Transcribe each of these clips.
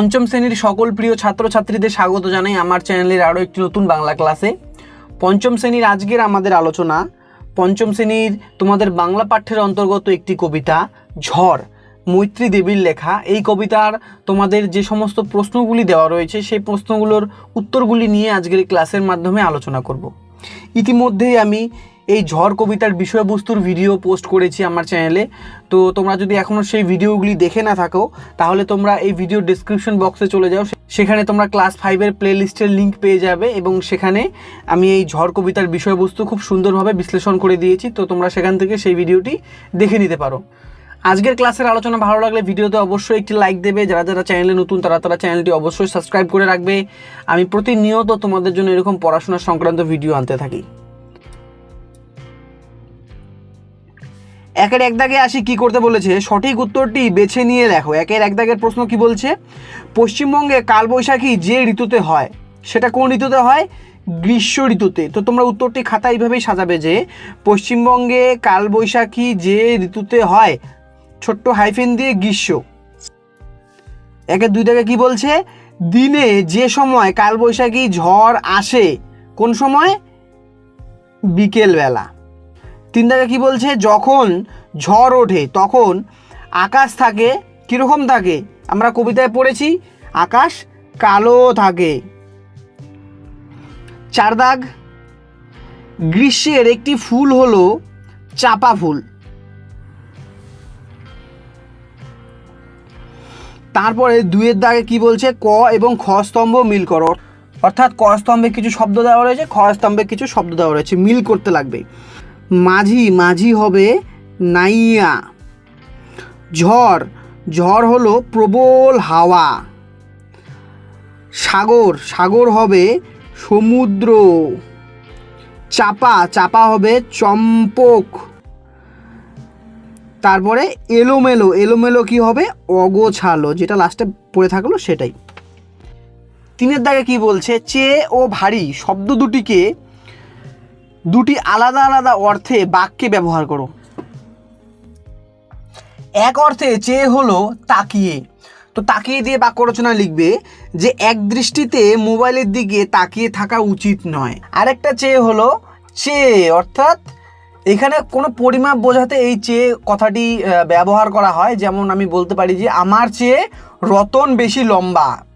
পঞ্চম শ্রেণির সকল প্রিয় ছাত্রছাত্রীদের স্বাগত জানাই আমার চ্যানেলের আরও একটি নতুন বাংলা ক্লাসে। পঞ্চম শ্রেণির আজকের আমাদের আলোচনা, পঞ্চম শ্রেণির তোমাদের বাংলা পাঠ্যের অন্তর্গত একটি কবিতা, ঝড়, মৈত্রী দেবীর লেখা। এই কবিতার তোমাদের যে সমস্ত প্রশ্নগুলি দেওয়া রয়েছে, সেই প্রশ্নগুলোর উত্তরগুলি নিয়ে আজকের ক্লাসের মাধ্যমে আলোচনা করব। ইতিমধ্যেই আমি এই ঝড় কবিতার বিষয়বস্তুর ভিডিও পোস্ট করেছি আমার চ্যানেলে তো তোমরা যদি এখনও সেই ভিডিওগুলি দেখে না থাকো, তাহলে তোমরা এই ভিডিও ডিসক্রিপশন বক্সে চলে যাও। সেখানে তোমরা ক্লাস ফাইভের প্লে লিস্টের লিঙ্ক পেয়ে যাবে এবং সেখানে আমি এই ঝড় কবিতার বিষয়বস্তু খুব সুন্দরভাবে বিশ্লেষণ করে দিয়েছি। তো তোমরা সেখান থেকে সেই ভিডিওটি দেখে নিতে পারো। আজকের ক্লাসের আলোচনা ভালো লাগলে ভিডিওতে অবশ্যই একটি লাইক দেবে। যারা যারা চ্যানেলে নতুন, তারা তারা চ্যানেলটি অবশ্যই সাবস্ক্রাইব করে রাখবে। আমি প্রতিনিয়ত তোমাদের জন্য এরকম পড়াশোনা সংক্রান্ত ভিডিও আনতে থাকি। একের এক দাগে আসি কি করতে বলেছে? সঠিক উত্তরটি বেছে নিয়ে দেখো। একের এক দাগের প্রশ্ন কি বলছে? পশ্চিমবঙ্গে কালবৈশাখী যে ঋতুতে হয়, সেটা কোন ঋতুতে হয়? গ্রীষ্ম ঋতুতে। তো তোমরা উত্তরটি খাতা এইভাবেই সাজাবে যে, পশ্চিমবঙ্গে কালবৈশাখী যে ঋতুতে হয়, ছোট্ট হাইফেন দিয়ে গ্রীষ্ম। একের দুই দাগে কি বলছে? দিনে যে সময় কালবৈশাখী ঝড় আসে, কোন সময়? বিকেলবেলা। তিন দাগে কি বলছে? যখন ঝড় ওঠে, তখন আকাশ থাকে, কীরকম থাকে? আমরা কবিতায় পড়েছি, আকাশ কালো থাকে। চার দাগ গ্রীষ্মের একটি ফুল হলো চাপা ফুল। তারপরে দুইয়ের দাগে কি বলছে? ক এবং খ স্তম্ভ মিল করো। অর্থাৎ ক স্তম্ভে কিছু শব্দ দেওয়া রয়েছে, খ স্তম্ভে কিছু শব্দ দেওয়া রয়েছে, মিল করতে লাগবে। মাঝি মাঝি হবে নাইয়া। ঝড় ঝড় হলো প্রবল হাওয়া। সাগর সাগর হবে সমুদ্র। চাপা চাপা হবে চম্পক। তারপরে এলোমেলো এলোমেলো কি হবে? অগোছালো, যেটা লাস্টে পড়ে থাকল সেটাই। তিনের দাগে কি বলছে? চে ও ভারী, শব্দ দুটিকে দুটি আলাদা আলাদা অর্থে বাক্যে ব্যবহার করো। এক অর্থে চেয়ে হলো তাকিয়ে। তো তাকিয়ে দিয়ে বাক্য রচনা লিখবে যে, এক দৃষ্টিতে মোবাইলের দিকে তাকিয়ে থাকা উচিত নয়। আরেকটা চেয়ে হলো চেয়ে অর্থাৎ এখানে কোনো পরিমাপ বোঝাতে এই চেয়ে কথাটি ব্যবহার করা হয়। যেমন আমি বলতে পারি যে, আমার চেয়ে রতন বেশি লম্বা।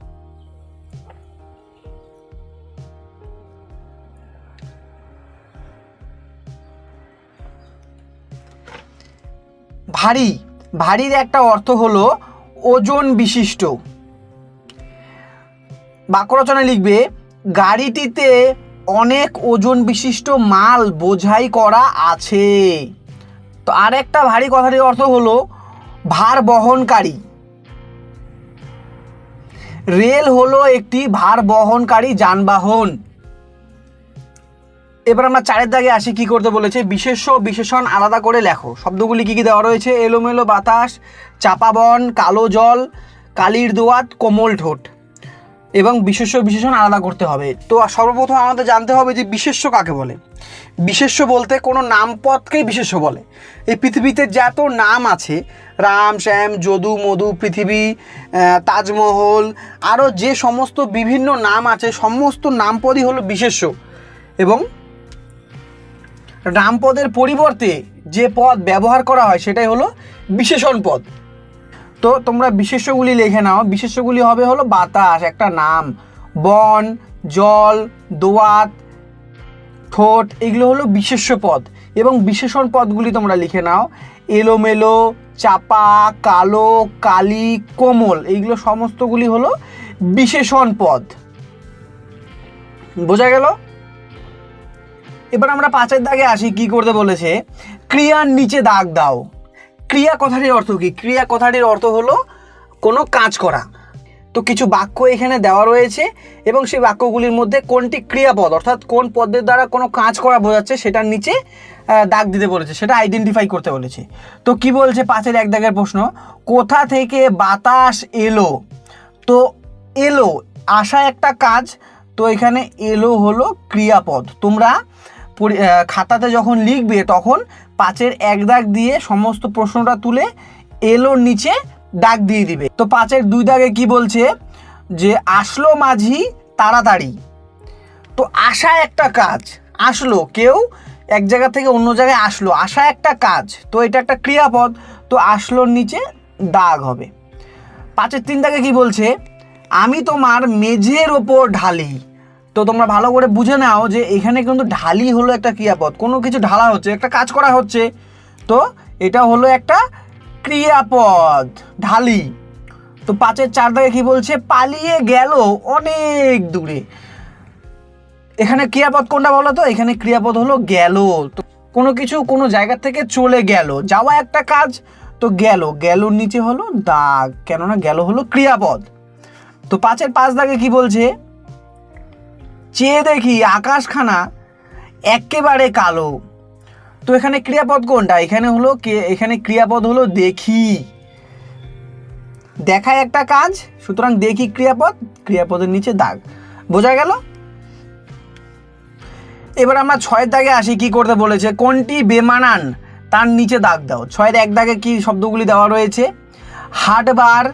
ভারী, ভারীর একটা অর্থ হলো ওজন বিশিষ্ট। বাক্য রচনায় লিখবে, গাড়িটিতে অনেক ওজন বিশিষ্ট মাল বোঝাই করা আছে। তো আরেকটা ভারী কথাটির অর্থ হলো ভার বহনকারী। রেল হলো একটি ভার বহনকারী যানবাহন। এবার আমরা চারের দাগে আসি, কি করতে বলেছে? বিশেষ্য, বিশেষণ আলাদা করে লেখো। শব্দগুলি কি কি দেওয়া রয়েছে? এলোমেলো বাতাস চাপাবন কালো জল, কালির দোয়াত, কোমল ঠোঁট। এবং বিশেষ্য, বিশেষণ আলাদা করতে হবে। তো সর্বপ্রথম আমাদের জানতে হবে যে বিশেষ্য কাকে বলে? বিশেষ্য বলতে কোনো নামপদকেই বিশেষ্য বলে। এই পৃথিবীতে যত নাম আছে, রাম, শ্যাম, যদু, মধু, পৃথিবী তাজমহল, আরও যে সমস্ত বিভিন্ন নাম আছে, সমস্ত নামপদই হলো বিশেষ্য। এবং নামপদের পরিবর্তে যে পদ ব্যবহার করা হয় সেটাই হলো বিশেষণ পদ। তো তোমরা বিশেষ্যগুলি লিখে নাও। বিশেষ্যগুলি হবে হলো বাতাস, একটা নাম। বন, জল, দোয়াত, ঠোঁট, এগুলো হলো বিশেষ্য পদ। এবং বিশেষণ পদগুলি তোমরা লিখে নাও। এলোমেলো, চাপা, কালো, কালি, কোমল এইগুলো সমস্তগুলি হলো বিশেষণ পদ। বোঝা গেল? এবার আমরা পাঁচের দাগে আসি, কি করতে বলেছে? ক্রিয়ার নিচে দাগ দাও। ক্রিয়া কথাটির অর্থ কি? ক্রিয়া কথাটির অর্থ হলো কোনো কাজ করা। তো কিছু বাক্য এখানে দেওয়া রয়েছে এবং সেই বাক্যগুলির মধ্যে কোনটি ক্রিয়াপদ, অর্থাৎ কোন পদের দ্বারা কোনো কাজ করা বোঝাচ্ছে সেটার নিচে দাগ দিতে বলেছে, সেটা আইডেন্টিফাই করতে বলেছে। তো কি বলছে পাঁচের এক দাগের প্রশ্ন? কোথা থেকে বাতাস এলো? তো এলো আসা একটা কাজ, তো এখানে এলো হলো ক্রিয়াপদ। তোমরা খাতাতে যখন লিখবে, তখন পাঁচের এক দাগ দিয়ে সমস্ত প্রশ্নটা তুলে এলোর নিচে দাগ দিয়ে দিবে। তো পাঁচের দুই দাগে কি বলছে? যে আসলো মাঝি তাড়াতাড়ি। তো আসা একটা কাজ, আসলো, কেউ এক জায়গা থেকে অন্য জায়গায় আসলো আসা একটা কাজ, তো এটা একটা ক্রিয়াপদ, তো আসলোর নিচে দাগ হবে। পাঁচের তিন দাগে কি বলছে? আমি তোমার মেঝের ওপর ঢালি। তো তোমরা ভালো করে বুঝে নাও যে এখানে কিন্তু ঢালি হলো একটা ক্রিয়াপদ। কোনো কিছু ঢালা হচ্ছে, একটা কাজ করা হচ্ছে। তো এটা হলো একটা ক্রিয়াপদ, ঢালি। তো পাঁচের চার দাগে কি বলছে? পালিয়ে গেল অনেক দূরে। এখানে ক্রিয়াপদ কোনটা বলো তো? এখানে ক্রিয়াপদ হলো গেল। তো কোনো কিছু কোনো জায়গা থেকে চলে গেল। যাওয়া একটা কাজ, তো গেল। গেলর নিচে হলো দাগ, কেননা গেল হলো ক্রিয়াপদ। তো পাঁচের পাঁচ দাগে কি বলছে? চেয়ে দেখি আকাশখানা একেবারে কালো। তো এখানে ক্রিয়াপদ কোনটা? এখানে হলো কে, এখানে ক্রিয়াপদ হলো দেখি। দেখায় একটা কাজ, সুতরাং দেখি ক্রিয়াপদ, ক্রিয়াপদের নিচে দাগ। বোঝা গেল? এবার আমরা ছয়ের দাগে আসি, কি করতে বলেছে? কোনটি বেমানান? তার নিচে দাগ দাও। ছয়ের এক দাগে কি শব্দগুলি দেওয়া রয়েছে? হাটবার,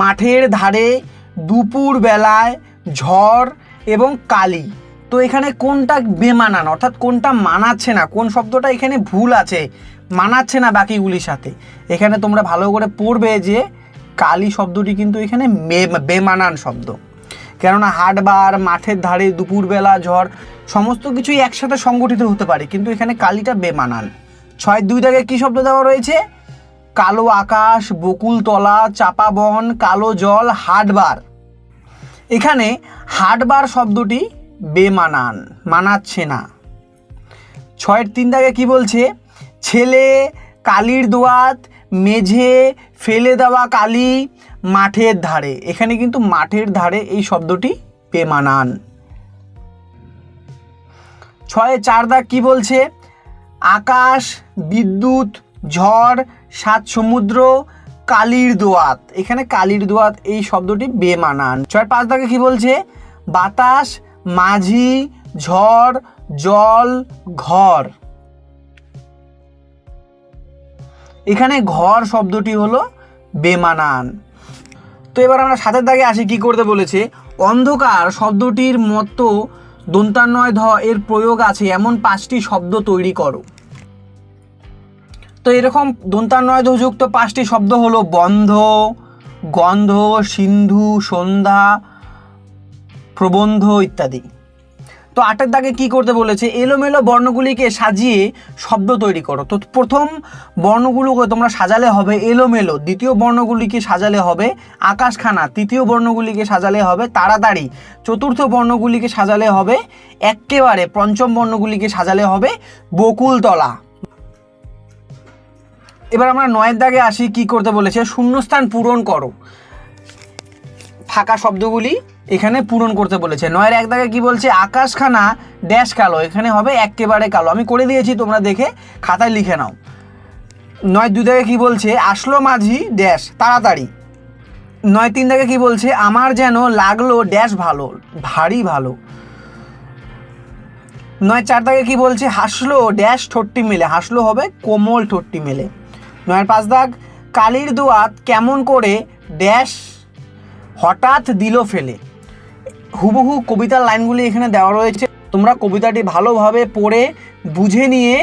মাঠের ধারে দুপুর বেলায় ঝড় এবং কালি। তো এখানে কোনটা বেমানান? অর্থাৎ কোনটা মানাচ্ছে না? কোন শব্দটা এখানে ভুল আছে? মানাচ্ছে না বাকিগুলির সাথে। এখানে তোমরা ভালো করে পড়বে যে কালি শব্দটি কিন্তু এখানে বেমানান শব্দ। কেননা হাটবার, মাঠের ধারে, দুপুরবেলা, ঝড়, সমস্ত কিছুই একসাথে সংগঠিত হতে পারে, কিন্তু এখানে কালিটা বেমানান। ছয়, দুই দাগে কী শব্দ দেওয়া রয়েছে? কালো আকাশ, বকুলতলা, চাপা বন, কালো জল, হাটবার। এখানে হাটবার শব্দটি বেমানান, মানাচ্ছে না। ছয়ের তিন দাগে কি বলছে? ছেলে কালির দোয়াত, মেঝে ফেলে দেওয়া কালি মাঠের ধারে। এখানে কিন্তু মাঠের ধারে এই শব্দটি বেমানান। ছয়ে চার দাগ কি বলছে? আকাশ, বিদ্যুৎ, ঝড়, সাত সমুদ্র কালির দোয়াত। এখানে কালির দোয়াত এই শব্দটি বেমানান। ছয় পাঁচ দাগে কি বলছে? বাতাস, মাঝি, ঝড়, জল, ঘর। এখানে ঘর শব্দটি হলো বেমানান। তো এবার আমরা সাতের দাগে আসি, কি করতে বলেছে? অন্ধকার শব্দটির মতো দন্তান্বয় ধ এর প্রয়োগ আছে, এমন পাঁচটি শব্দ তৈরি করো। এরকম দন্তান্বয় যুক্ত পাঁচটি শব্দ হলো বন্ধ, গন্ধ, সিন্ধু, সন্ধ্যা, প্রবন্ধ ইত্যাদি। তো আটের দাগে কি করতে বলেছে? এলোমেলো বর্ণগুলিকে সাজিয়ে শব্দ তৈরি করো। তো প্রথম বর্ণগুলোকে তোমরা সাজালে হবে এলোমেলো, দ্বিতীয় বর্ণগুলিকে সাজালে হবে আকাশখানা, তৃতীয় বর্ণগুলিকে সাজালে হবে তাড়াতাড়ি, চতুর্থ বর্ণগুলিকে সাজালে হবে এক্কেবারে পঞ্চম বর্ণগুলিকে সাজালে হবে বকুলতলা। এবার আমরা নয়ের দাগে আসি, কি করতে বলেছে? শূন্যস্থান পূরণ করো। ফাঁকা শব্দগুলি এখানে পূরণ করতে বলেছে। নয়ের এক দাগে কি বলছে? আকাশখানা ড্যাশ কালো, এখানে হবে একেবারে কালো। আমি করে দিয়েছি, তোমরা দেখে খাতায় লিখে নাও। নয় দুই দাগে কি বলছে? আসলো মাঝি, ড্যাশ, তাড়াতাড়ি। নয় তিন দাগে কি বলছে? আমার যেন লাগল ড্যাশ ভালো, ভারী ভালো। নয় চার দাগে কি বলছে? হাসলো ড্যাশ ঠোঁটটি মেলে, হাসলো হবে কোমল ঠোঁটটি মেলে। নয়ের পাঁচ দাগ, কালির দোয়াত কেমন করে ড্যাশ হঠাৎ দিল ফেলে। হুবহু কবিতার লাইনগুলি এখানে দেওয়া রয়েছে। তোমরা কবিতাটি ভালোভাবে পড়ে, বুঝে নিয়ে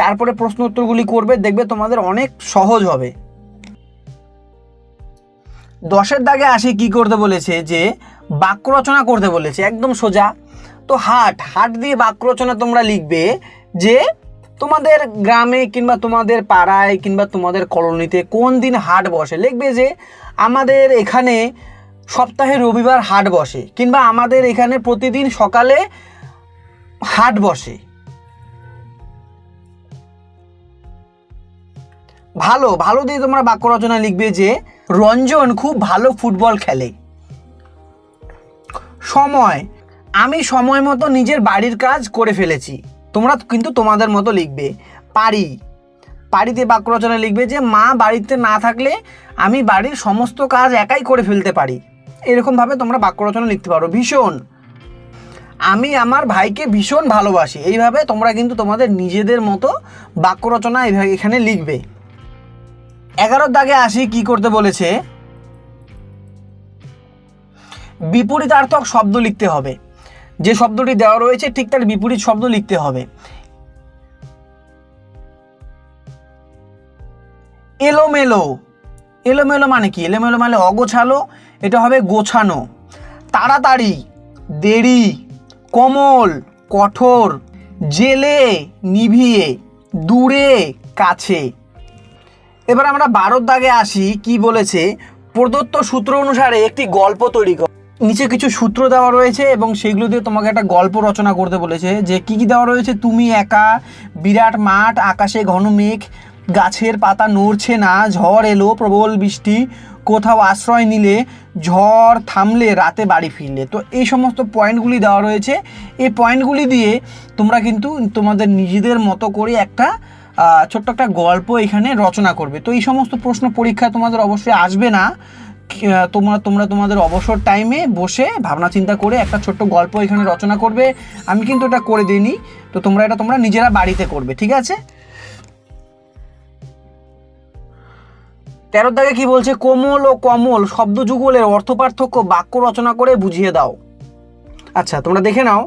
তারপরে প্রশ্ন উত্তরগুলি করবে, দেখবে তোমাদের অনেক সহজ হবে। দশের দাগে আসি কি করতে বলেছে যে, বাক্য রচনা করতে বলেছে, একদম সোজা। তো হাট হাট দিয়ে বাক্য রচনা তোমরা লিখবে যে তোমাদের গ্রামে কিংবা তোমাদের পাড়ায় কিংবা তোমাদের কলোনিতে কোন দিন হাট বসে? লিখবে যে আমাদের এখানে সপ্তাহে রবিবার হাট বসে কিংবা আমাদের এখানে প্রতিদিন সকালে হাট বসে। ভালো ভালো দিয়ে তোমরা বাক্য রচনা লিখবে যে রঞ্জন খুব ভালো ফুটবল খেলে। সময়, আমি সময় মতো নিজের বাড়ির কাজ করে ফেলেছি। তোমরা কিন্তু তোমাদের মতো লিখবে। পারি। বাড়িতে বাক্য রচনা লিখবে যে, মা বাড়িতে না থাকলে আমি বাড়ির সমস্ত কাজ একাই করে ফেলতে পারি। এরকমভাবে তোমরা বাক্য রচনা লিখতে পারো। ভীষণ। আমি আমার ভাইকে ভীষণ ভালোবাসি। এইভাবে তোমরা কিন্তু তোমাদের নিজেদের মতো বাক্য রচনা এইভাবে এখানে লিখবে। এগারোর দাগে আসি কি করতে বলেছে? বিপরীতার্থক শব্দ লিখতে হবে। যে শব্দটি দেওয়া রয়েছে, ঠিক তার বিপরীত শব্দ লিখতে হবে। এলোমেলো। এলোমেলো মানে কি? এলোমেলো মানে অগোছালো, এটা হবে গোছানো। তাড়াতাড়ি, দেরি, কোমল, কঠোর, জেলে, নিভিয়ে, দূরে, কাছে। এবার আমরা বারোর দাগে আসি, কি বলেছে? প্রদত্ত সূত্র অনুসারে একটি গল্প তৈরি কর নিচে কিছু সূত্র দেওয়া রয়েছে এবং সেগুলো দিয়ে তোমাকে একটা গল্প রচনা করতে বলেছে যে কি কি দেওয়া রয়েছে? তুমি একা, বিরাট মাঠ, আকাশে ঘন মেঘ, গাছের পাতা নড়ছে না, ঝড় এলো, প্রবল বৃষ্টি, কোথাও আশ্রয় নিলে, ঝড় থামলে, রাতে বাড়ি ফিরলে। তো এই সমস্ত পয়েন্টগুলি দেওয়া রয়েছে। এই পয়েন্টগুলি দিয়ে তোমরা কিন্তু তোমাদের নিজেদের মতো করে একটা ছোট্ট একটা গল্প এখানে রচনা করবে। তো এই সমস্ত প্রশ্ন পরীক্ষায় তোমাদের অবশ্যই আসবে না। তোমরা তোমরা তোমাদের অবসর টাইমে বসে ভাবনা চিন্তা করে একটা ছোট্ট গল্প এখানে রচনা করবে। আমি কিন্তু এটা করে দিইনি। তো তোমরা এটা তোমরা নিজেরা বাড়িতে করবে, ঠিক আছে? তেরোর দাগে কি বলছে? কোমল ও কমল শব্দ যুগলের অর্থ পার্থক্য বাক্য রচনা করে বুঝিয়ে দাও। আচ্ছা তোমরা দেখে নাও।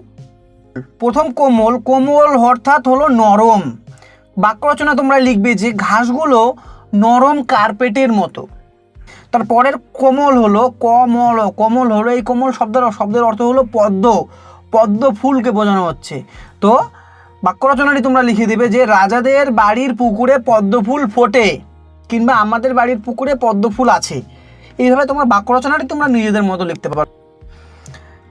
প্রথম কোমল কোমল অর্থাৎ হলো নরম। বাক্য রচনা তোমরা লিখবে যে ঘাসগুলো নরম কার্পেটের মতো। তারপরের কোমল হলো কমল কমল হলো এই কোমল শব্দের শব্দের অর্থ হলো পদ্ম পদ্ম ফুলকে বোঝানো হচ্ছে। তো বাক্য রচনাটি তোমরা লিখে দেবে যে রাজাদের বাড়ির পুকুরে পদ্ম ফুল ফোটে কিংবা আমাদের বাড়ির পুকুরে পদ্ম ফুল আছে। এইভাবে তোমরা বাক্য রচনাটি তোমরা নিজেদের মতো লিখতে পারো।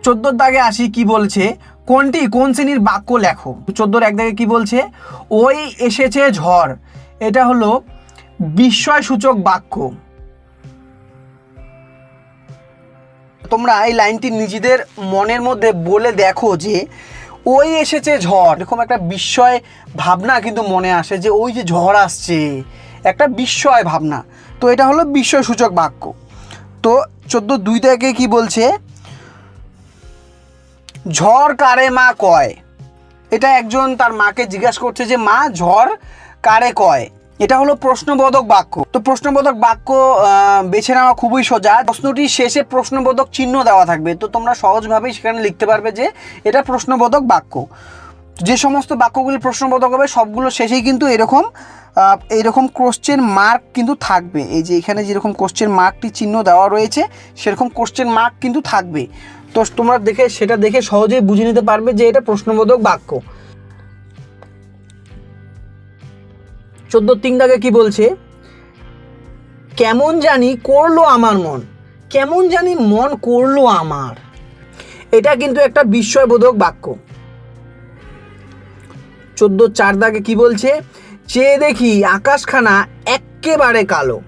চোদ্দোর দাগে আসি কি বলছে? কোনটি? কোন শ্রেণির বাক্য লেখো? চোদ্দোর এক দাগে কি বলছে? ওই এসেছে ঝড়। এটা হলো বিস্ময় সূচক বাক্য। তোমরা এই লাইনটি নিজেদের মনের মধ্যে বলে দেখো যে ওই এসেছে ঝড়। এরকম একটা বিস্ময় ভাবনা কিন্তু মনে আসে যে ওই যে ঝড় আসছে, একটা বিস্ময় ভাবনা। তো এটা হলো বিস্ময় সূচক বাক্য। তো চোদ্দ দুই থেকে কি বলছে? ঝড় কারে মা কয়? এটা একজন তার মাকে জিজ্ঞাসা করছে যে মা, ঝড় কারে কয়? এটা হলো প্রশ্নবোধক বাক্য। তো প্রশ্নবোধক বাক্য বেছে নেওয়া খুবই সোজা। প্রশ্নটির শেষে প্রশ্নবোধক চিহ্ন দেওয়া থাকবে। তো তোমরা সহজভাবেই সেখানে লিখতে পারবে যে এটা প্রশ্নবোধক বাক্য। যে সমস্ত বাক্যগুলি প্রশ্নবোধক হবে, সবগুলো শেষেই কিন্তু এরকম এইরকম কোশ্চেন মার্ক কিন্তু থাকবে। এই যে এখানে যেরকম কোশ্চেন মার্কটি চিহ্ন দেওয়া রয়েছে, সেরকম কোশ্চেন মার্ক কিন্তু থাকবে। তো তোমরা দেখে, সেটা দেখে সহজেই বুঝে নিতে পারবে যে এটা প্রশ্নবোধক বাক্য। চোদ্দ তিন দাগে কি বলছে? কেমন জানি করল আমার মন। কেমন জানি মন করল আমার। এটা কিন্তু একটা বিস্ময়বোধক বাক্য। চোদ্দ চার দাগে কি বলছে? চেয়ে দেখি আকাশখানা এক্কেবারে কালো।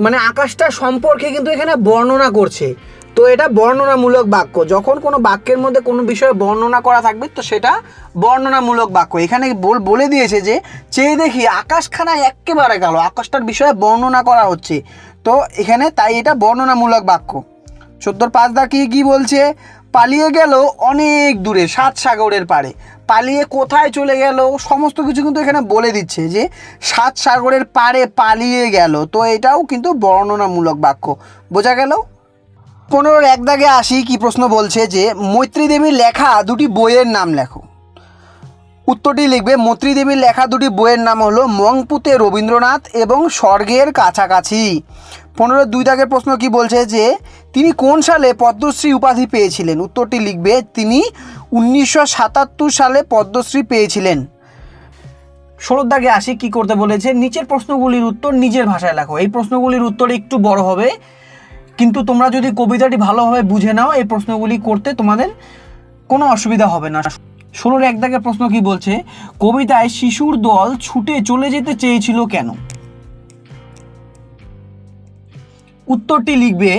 মানে আকাশটা সম্পর্কে কিন্তু এখানে বর্ণনা করছে। তো এটা বর্ণনামূলক বাক্য। যখন কোনো বাক্যের মধ্যে কোনো বিষয়ে বর্ণনা করা থাকবে, তো সেটা বর্ণনামূলক বাক্য। এখানে বল- দিয়েছে যে, চেয়ে দেখি আকাশখানা একেবারে গেল আকাশটার বিষয়ে বর্ণনা করা হচ্ছে। তো এখানে তাই এটা বর্ণনামূলক বাক্য। চোদ্দোর পাঁচ কি কি বলছে? পালিয়ে গেল অনেক দূরে, সাত সাগরের পারে পালিয়ে কোথায় চলে গেল? সমস্ত কিছু কিন্তু এখানে বলে দিচ্ছে যে, সাত সাগরের পারে পালিয়ে গেল। তো এটাও কিন্তু বর্ণনামূলক বাক্য। বোঝা গেল? পনেরোর এক দাগে আসি কি প্রশ্ন বলছে যে মৈত্রী দেবীর লেখা দুটি বইয়ের নাম লেখো। উত্তরটি লিখবে মৈত্রী দেবীর লেখা দুটি বইয়ের নাম হলো মংপুতে রবীন্দ্রনাথ এবং স্বর্গের কাছাকাছি। পনেরো দুই দাগের প্রশ্ন কি বলছে যে, তিনি কোন সালে পদ্মশ্রী উপাধি পেয়েছিলেন? উত্তরটি লিখবে, তিনি উনিশশো সাতাত্তর সালে পদ্মশ্রী পেয়েছিলেন। ষোলোর দাগে আসি কি করতে বলেছে? নিচের প্রশ্নগুলির উত্তর নিজের ভাষায় লেখো। এই প্রশ্নগুলির উত্তর একটু বড় হবে। কিন্তু তোমরা যদি কবিতাটি ভালোভাবে বুঝে নাও, এই প্রশ্নগুলি করতে তোমাদের কোনো অসুবিধা হবে না। ষোলোর এক দাগের প্রশ্ন কি বলছে? কবিতায় শিশুর দল ছুটে চলে যেতে চেয়েছিল কেন? উত্তরটি লিখবে,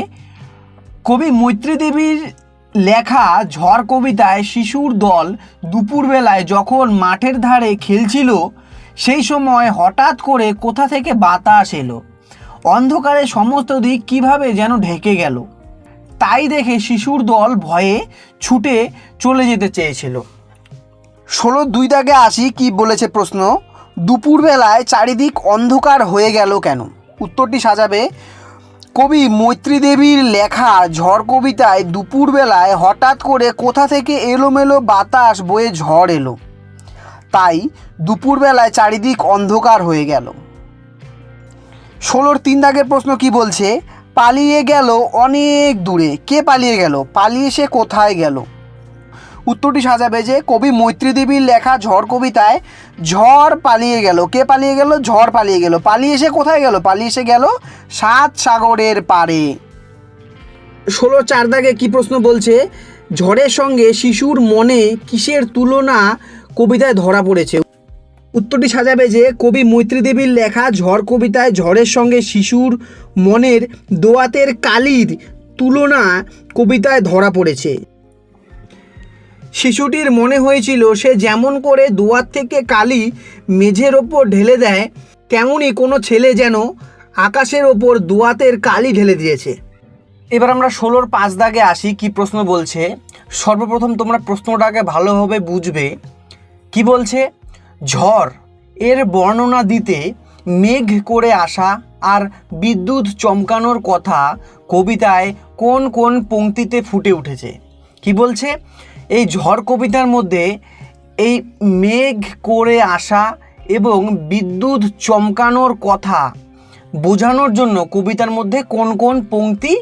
কবি মৈত্রী দেবীর লেখা ঝড় কবিতায় শিশুর দল দুপুরবেলায় যখন মাঠের ধারে খেলছিল, সেই সময় হঠাৎ করে কোথা থেকে বাতাস এলো? অন্ধকারে সমস্ত দিক কীভাবে যেন ঢেকে গেল। তাই দেখে শিশুর দল ভয়ে ছুটে চলে যেতে চেয়েছিল। ষোলো দুই দাগে আসি, কি বলেছে প্রশ্ন? দুপুরবেলায় চারিদিক অন্ধকার হয়ে গেল কেন? উত্তরটি সাজাবে, কবি মৈত্রী দেবীর লেখা ঝড় কবিতায় দুপুরবেলায় হঠাৎ করে কোথা থেকে এলোমেলো বাতাস বয়ে ঝড় এলো। তাই দুপুরবেলায় চারিদিক অন্ধকার হয়ে গেল। ষোলোর তিন দাগের প্রশ্ন কি বলছে? পালিয়ে গেল অনেক দূরে। কে পালিয়ে গেল? পালিয়ে সে কোথায় গেল? উত্তরটি সাজাবে যে কবি মৈত্রী দেবীর লেখা ঝড় কবিতায়, ঝড় পালিয়ে গেল। কে পালিয়ে গেল? ঝড় পালিয়ে গেল। পালিয়ে এসে কোথায় গেল? পালিয়ে এসে গেল সাত সাগরের পারে ষোলো চার দাগে কি প্রশ্ন বলছে? ঝড়ের সঙ্গে শিশুর মনে কিসের তুলনা কবিতায় ধরা পড়েছে? উত্তরটি সাজাবে যে কবি মৈত্রী দেবীর লেখা ঝড় কবিতায় ঝড়ের সঙ্গে শিশুর মনের দোয়াতের কালির তুলনা কবিতায় ধরা পড়েছে। শিশুটির মনে হয়েছিল সে যেমন করে দুয়ার থেকে কালি মেঝের ওপর ঢেলে দেয় তেমনই কোনো ছেলে যেন আকাশের ওপর দুয়াতের কালি ঢেলে দিয়েছে। এবার আমরা ষোলোর পাঁচ দাগে আসি, কি প্রশ্ন বলছে? সর্বপ্রথম তোমরা প্রশ্নটাকে ভালোভাবে বুঝবে। কি বলছে? ঝড়। এর বর্ণনা দিতে মেঘ করে আসা আর বিদ্যুৎ চমকানোর কথা কবিতায় কোন কোন পংক্তিতে ফুটে উঠেছে। কি বলছে? এই ঝড় কবিতার মধ্যে এই মেঘ করে আসা এবং বিদ্যুৎ চমকানোর কথা বোঝানোর জন্য কবিতার মধ্যে কোন কোন পংক্তি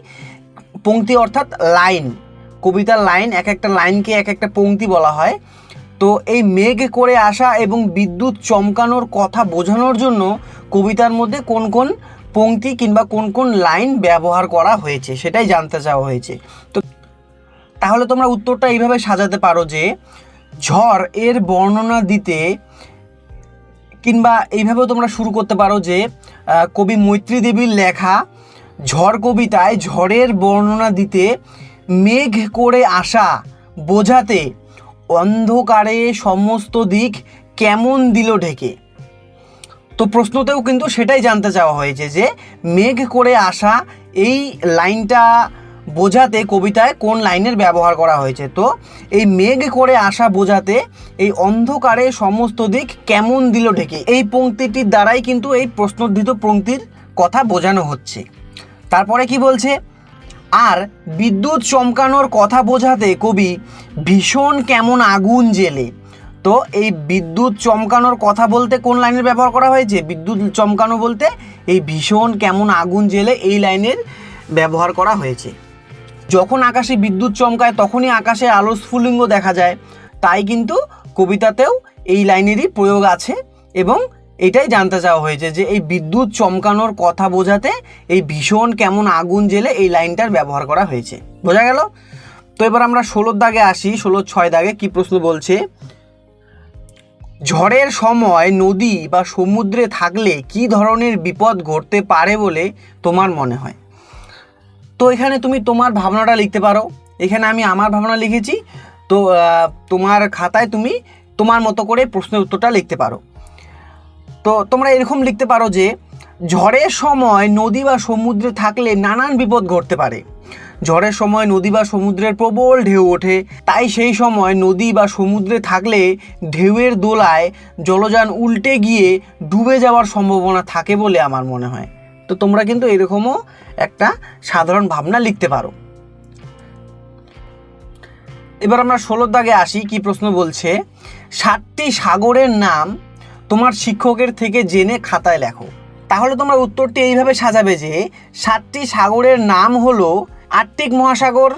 পংক্তি অর্থাৎ লাইন। কবিতার লাইন, এক একটা লাইনকে এক একটা পংক্তি বলা হয়। তো এই মেঘ করে আসা এবং বিদ্যুৎ চমকানোর কথা বোঝানোর জন্য কবিতার মধ্যে কোন কোন পংক্তি কিংবা কোন কোন লাইন ব্যবহার করা হয়েছে, সেটাই জানতে চাওয়া হয়েছে। তো তাহলে তোমরা উত্তরটা এইভাবে সাজাতে পারো যে, ঝড় এর বর্ণনা দিতে কিংবা এইভাবেও তোমরা শুরু করতে পারো যে কবি মৈত্রী দেবীর লেখা, ঝড় কবিতায় ঝড়ের বর্ণনা দিতে মেঘ করে আসা বোঝাতে অন্ধকারে সমস্ত দিক কেমন দিল ঢেকে? তো প্রশ্নতেও কিন্তু সেটাই জানতে চাওয়া হয়েছে যে, মেঘ করে আসা এই লাইনটা বোঝাতে কবিতায় কোন লাইনের ব্যবহার করা হয়েছে? তো এই মেঘ করে আসা বোঝাতে এই অন্ধকারে সমস্ত দিক কেমন দিল ঢেকে? এই পংক্তিটির দ্বারাই কিন্তু এই প্রশ্নোদ্ধৃত পংক্তির কথা বোঝানো হচ্ছে। তারপরে কি বলছে? আর বিদ্যুৎ চমকানোর কথা বোঝাতে কবি ভীষণ কেমন আগুন জেলে। তো এই বিদ্যুৎ চমকানোর কথা বলতে কোন লাইনের ব্যবহার করা হয়েছে? বিদ্যুৎ চমকানো বলতে এই ভীষণ কেমন আগুন জেলে এই লাইনের ব্যবহার করা হয়েছে। যখন আকাশে বিদ্যুৎ চমকায় তখনই আকাশে আলো স্ফুলিঙ্গ দেখা যায়। তাই কিন্তু কবিতাতেও এই লাইনেরই প্রয়োগ আছে এবং এটাই জানতে চাওয়া হয়েছে যে এই বিদ্যুৎ চমকানোর কথা বোঝাতে এই ভীষণ কেমন আগুন জেলে এই লাইনটার ব্যবহার করা হয়েছে। বোঝা গেল? তো এবার আমরা ষোলোর দাগে আসি, ষোলোর ছয় দাগে কি প্রশ্ন বলছে? ঝড়ের সময় নদী বা সমুদ্রে থাকলে কি ধরনের বিপদ ঘটতে পারে বলে তোমার মনে হয়? তো এখানে তুমি তোমার ভাবনাটা লিখতে পারো। এখানে আমি আমার ভাবনা লিখেছি। তো তোমার খাতায় তুমি তোমার মতো করে প্রশ্নের উত্তরটা লিখতে পারো। তো তোমরা এরকম লিখতে পারো যে, ঝড়ের সময় নদী বা সমুদ্রে থাকলে নানান বিপদ ঘটতে পারে। ঝড়ের সময় নদী বা সমুদ্রের প্রবল ঢেউ ওঠে, তাই সেই সময় নদী বা সমুদ্রে থাকলে ঢেউয়ের দোলায় জলযান উল্টে গিয়ে ডুবে যাওয়ার সম্ভাবনা থাকে বলে আমার মনে হয়। তো তোমরা কিন্তু এরকমও একটা সাধারণ ভাবনা লিখতে পারো। এবার আমরা ষোলোর দাগে আসি, কি প্রশ্ন বলছে, সাতটি সাগরের নাম তোমার শিক্ষকের থেকে জেনে খাতায় লেখো। তাহলে তোমরা উত্তরটি এইভাবে সাজাবে যে, সাতটি সাগরের নাম হলো আর্কটিক মহাসাগর,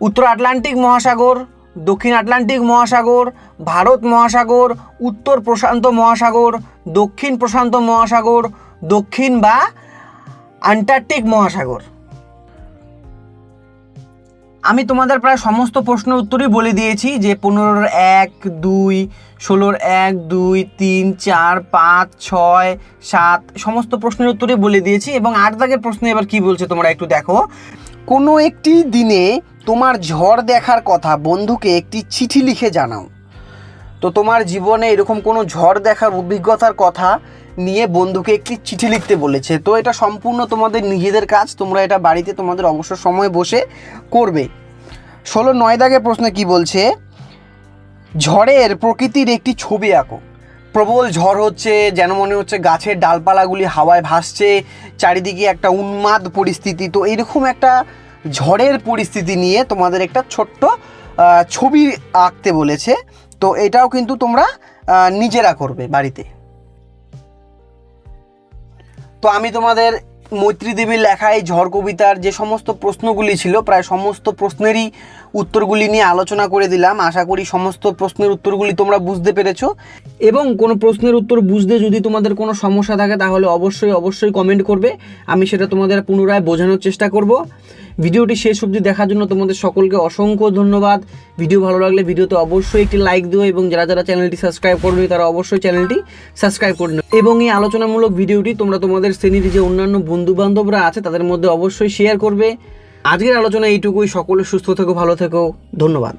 উত্তর আটলান্টিক মহাসাগর, দক্ষিণ আটলান্টিক মহাসাগর, ভারত মহাসাগর, উত্তর প্রশান্ত মহাসাগর, দক্ষিণ প্রশান্ত মহাসাগর, দক্ষিণ বা আন্টার্কটিক মহাসাগর। আমি তোমাদের প্রায় সমস্ত প্রশ্নের উত্তরই বলে দিয়েছি যে পনেরোর এক, দুই, ষোলোর এক, দুই, তিন, চার, পাঁচ, ছয়, সাত, সমস্ত প্রশ্নের উত্তরই বলে দিয়েছি এবং আট দাগের প্রশ্ন এবার কি বলছে তোমরা একটু দেখো। কোনো একটি দিনে তোমার ঝড় দেখার কথা বন্ধুকে একটি চিঠি লিখে জানাও। তো তোমার জীবনে এরকম কোনো ঝড় দেখার অভিজ্ঞতার কথা নিয়ে বন্ধুকে একটি চিঠি লিখতে বলেছে। তো এটা সম্পূর্ণ তোমাদের নিজেদের কাজ, তোমরা এটা বাড়িতে তোমাদের অবসর সময় বসে করবে। ষোলো নয় দাগের প্রশ্ন কি বলছে? ঝড়ের প্রকৃতির একটি ছবি আঁকো। প্রবল ঝড় হচ্ছে, যেন মনে হচ্ছে গাছের ডালপালাগুলি হাওয়ায় ভাসছে, চারিদিকে একটা উন্মাদ পরিস্থিতি। তো এরকম একটা ঝড়ের পরিস্থিতি নিয়ে তোমাদের একটা ছোট্ট ছবি আঁকতে বলেছে। তো এটাও কিন্তু তোমরা নিজেরা করবে বাড়িতে। তো আমি তোমাদের মৈত্রী দেবীর লেখা এই ঝড় কবিতার যে সমস্ত প্রশ্নগুলি ছিল, প্রায় সমস্ত প্রশ্নেরই উত্তরগুলি নিয়ে আলোচনা করে দিলাম। আশা করি সমস্ত প্রশ্নের উত্তরগুলি তোমরা বুঝতে পেরেছ। এবং কোনো প্রশ্নের উত্তর বুঝতে যদি তোমাদের কোনো সমস্যা থাকে, তাহলে অবশ্যই অবশ্যই কমেন্ট করবে। আমি সেটা তোমাদের পুনরায় বোঝানোর চেষ্টা করব। ভিডিওটি শেষ অবধি দেখার জন্য তোমাদের সকলকে অসংখ্য ধন্যবাদ। ভিডিও ভালো লাগলে ভিডিওতে অবশ্যই একটি লাইক দিও এবং যারা যারা চ্যানেলটি সাবস্ক্রাইব করবে তারা অবশ্যই চ্যানেলটি সাবস্ক্রাইব করে নেবে এবং এই আলোচনামূলক ভিডিওটি তোমরা তোমাদের শ্রেণির যে অন্যান্য বন্ধুবান্ধবরা আছে তাদের মধ্যে অবশ্যই শেয়ার করবে। আজকের আলোচনা এইটুকুই। সকলে সুস্থ থেকো, ভালো থেকো। ধন্যবাদ।